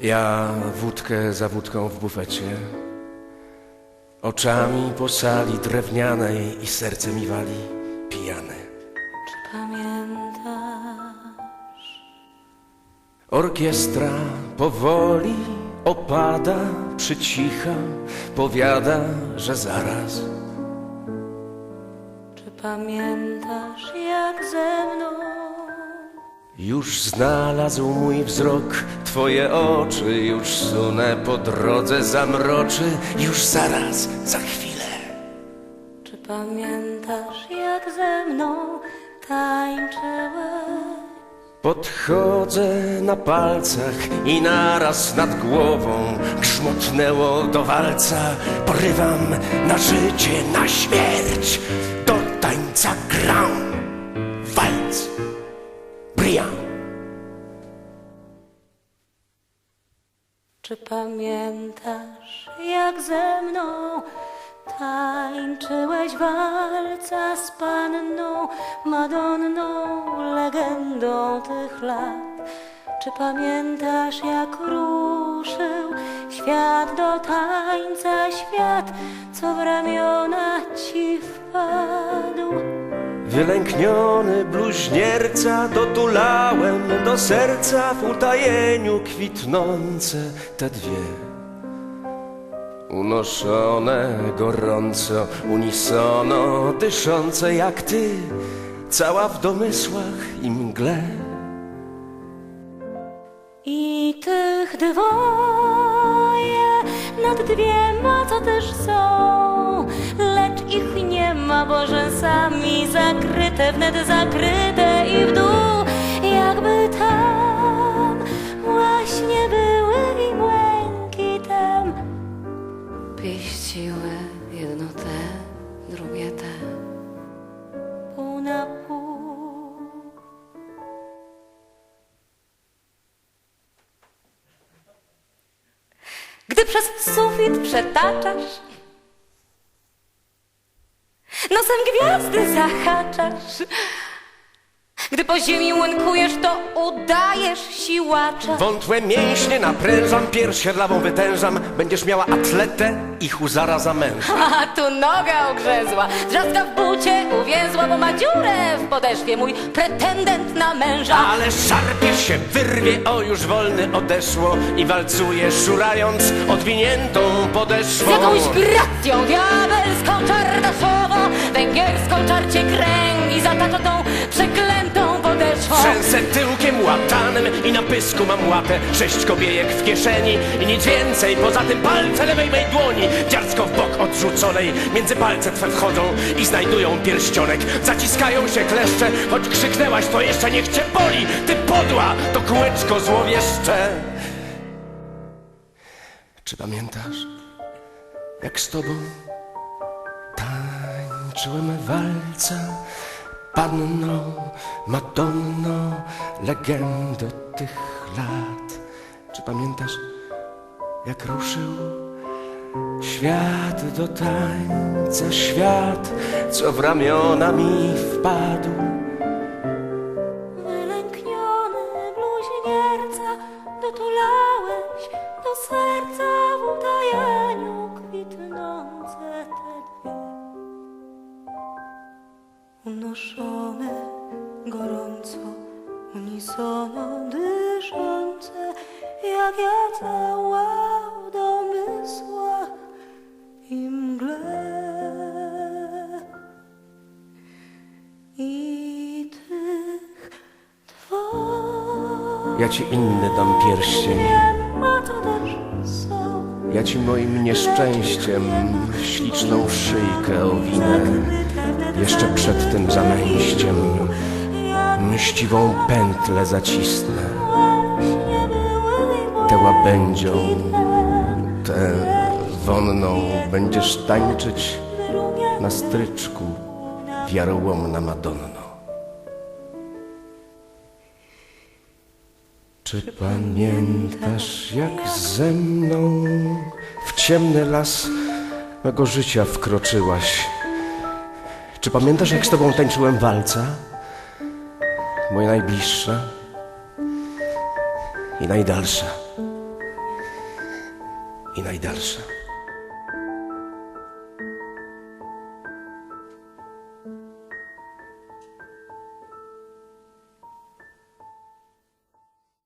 Ja wódkę za wódką w bufecie, oczami po sali drewnianej i serce mi wali pijane. Czy pamiętasz? Orkiestra powoli opada, przycicha, powiada, że zaraz. Czy pamiętasz jak ze mną? Już znalazł mój wzrok Twoje oczy, już sunę po drodze zamroczy. Już zaraz, za chwilę. Czy pamiętasz jak ze mną tańczyłeś? Podchodzę na palcach i naraz nad głową Grzmotnęło do walca. Porywam na życie, na śmierć Do tańca gram. Walc Czy pamiętasz jak ze mną tańczyłeś walca z panną Madonną, legendą tych lat? Czy pamiętasz jak ruszył świat do tańca, świat co w ramiona ci wpadł? Wylękniony bluźnierca dotulałem do serca w utajeniu kwitnące te dwie. Unoszone gorąco, unisono, dyszące jak ty, cała w domysłach i mgle. I tych dwoje nad dwiema, co też są, lecz ich nie ma, bo rzęsami zakryte, wnet zakryte i w dół, jakby tam właśnie były i błękitem. Pieściły jedno te, drugie te, pół na pół. Gdy przez sufit przetaczasz, nosem gwiazdy zahaczasz. Gdy po ziemi łękujesz, to udajesz siłacza. Wątłe mięśnie naprężam, pierś lawą wytężam, będziesz miała atletę i huzara za męża. A tu noga ogrzezła, drzazga w bucie uwięzła, bo ma dziurę w podeszwie mój pretendent na męża. Ale szarpie się, wyrwie, o już wolny odeszło i walcuje, szurając odwiniętą podeszwą. Z jakąś gracją diabelską, czardaszową, i na pysku mam łapę. Sześć kobiejek w kieszeni i nic więcej. Poza tym palce lewej mej dłoni Dziarsko w bok odrzuconej. Między palce twe wchodzą i znajdują pierścionek. Zaciskają się kleszcze Choć krzyknęłaś to jeszcze niech cię boli. Ty podła, to kółeczko złowieszcze. Czy pamiętasz jak z tobą tańczyłem walca Panno, Madonno, legendo tych lat. Czy pamiętasz, jak ruszył świat do tańca, świat, co w ramiona mi wpadł? Wylękniony bluźnierca, dotulałeś do serca Unoszone gorąco, unisono dyszące, jak ja cała w domysłach i mgle. I tych twoich Ja ci inny dam pierścień, ja ci moim nieszczęściem śliczną szyjkę owinę. Jeszcze przed tym zamęściem mściwą pętlę zacisnę. Tę łabędzią, tę wonną będziesz tańczyć na stryczku wiarołomna Madonno. Czy pamiętasz, jak ze mną w ciemny las mego życia wkroczyłaś? Czy pamiętasz, jak z tobą tańczyłem walca? Moja najbliższa i najdalsza. I najdalsza.